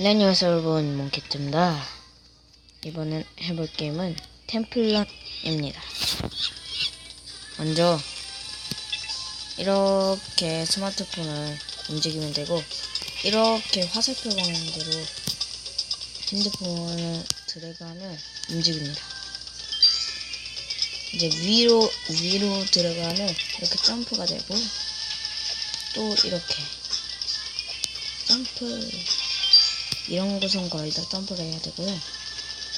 네, 안녕하세요 여러분 몽키트입니다. 이번엔 해볼 게임은 템플럿입니다. 먼저 이렇게 스마트폰을 움직이면 되고 이렇게 화살표 방향대로 핸드폰을 드래그하면 움직입니다. 이제 위로 위로 들어가면 이렇게 점프가 되고 또 이렇게 점프 이런 곳은 거의 다 점프를 해야 되고요.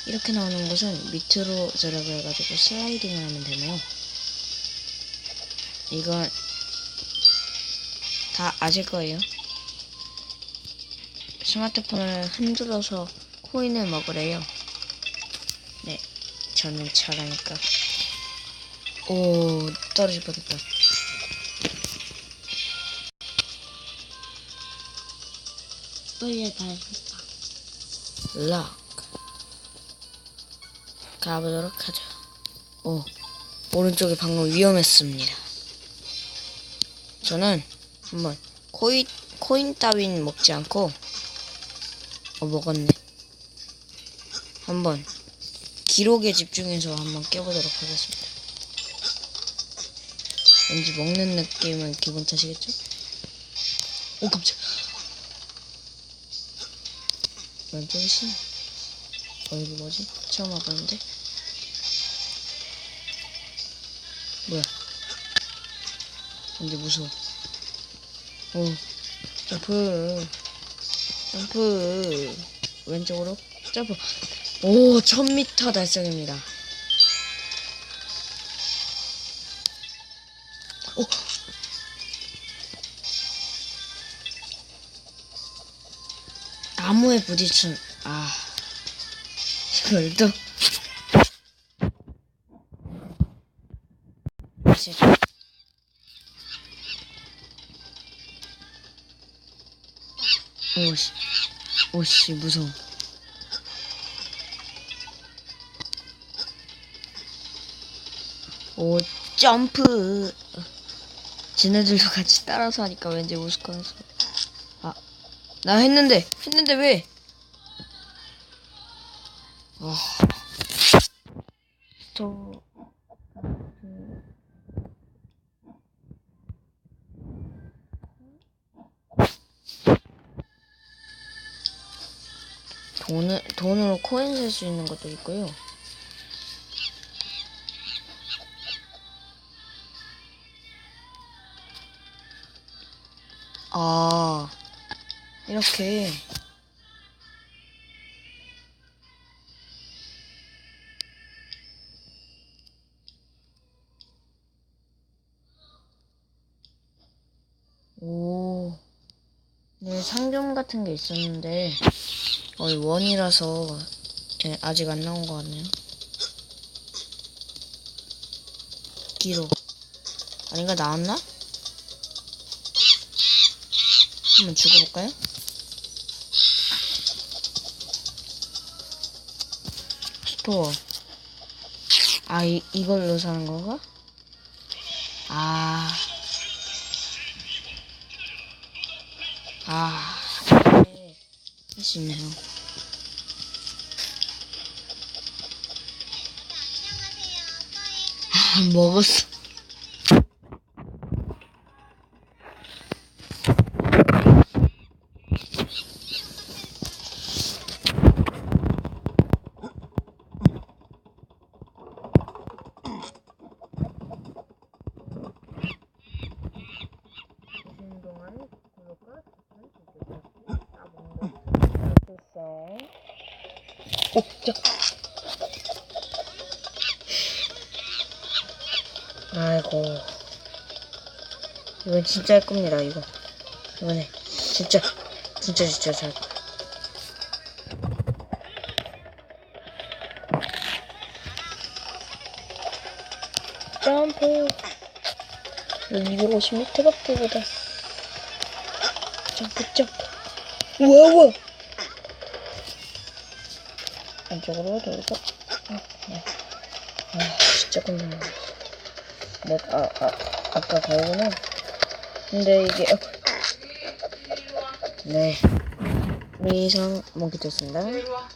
이렇게 나오는 곳은 밑으로 드래그 해가지고 슬라이딩을 하면 되네요. 이건 다 아실 거예요. 스마트폰을 흔들어서 코인을 먹으래요. 네, 저는 잘하니까. 오, 떨어질 뻔했다. 빨리 가야겠다. 락 가보도록 하죠. 오 오른쪽이 방금 위험했습니다. 저는 한번 코인 코인 따윈 먹지 않고 어 먹었네. 한번 기록에 집중해서 한번 깨보도록 하겠습니다. 왠지 먹는 느낌은 기분 탓이겠죠? 오 깜짝. 왼쪽이 신. 어, 여기 뭐지? 처음 와봤는데? 뭐야? 근데 무서워. 오, 점프. 점프. 왼쪽으로 점프. 오, 1000m 달성입니다. 오! 나무에 부딪힌 아 이걸 또. 오씨 오씨 무서워. 오 점프. 지네들도 같이 따라서 하니까 왠지 우스꽝스러워. 아 나 했는데 했는데 왜? 아. 또 돈을 돈으로 코인 살 수 있는 것도 있고요. 아 이렇게 오, 네 상점 같은 게 있었는데 거의 원이라서 예, 아직 안 나온 것 같네요. 기록 아닌가 나왔나? 한번 죽어볼까요? 스토어. 아, 이, 이걸로 사는 건가? 아. 아. 네. 할수 있네요. 아, 먹었어. 쉬는 동안 구독과 추천 부탁드립니다. 오, 자. 아이고. 이건 진짜 할 겁니다, 이거. 이번에. 진짜, 진짜, 진짜 잘. 점프. 250m밖에 보다. 점프, 점프. 우와, 우와. 안쪽으로 돌고. 어, 네. 아, 진짜 겁나. 뭐, 아, 아, 아까 거구나. 근데 이게, 어. 네. 네, 이상. 이리 와.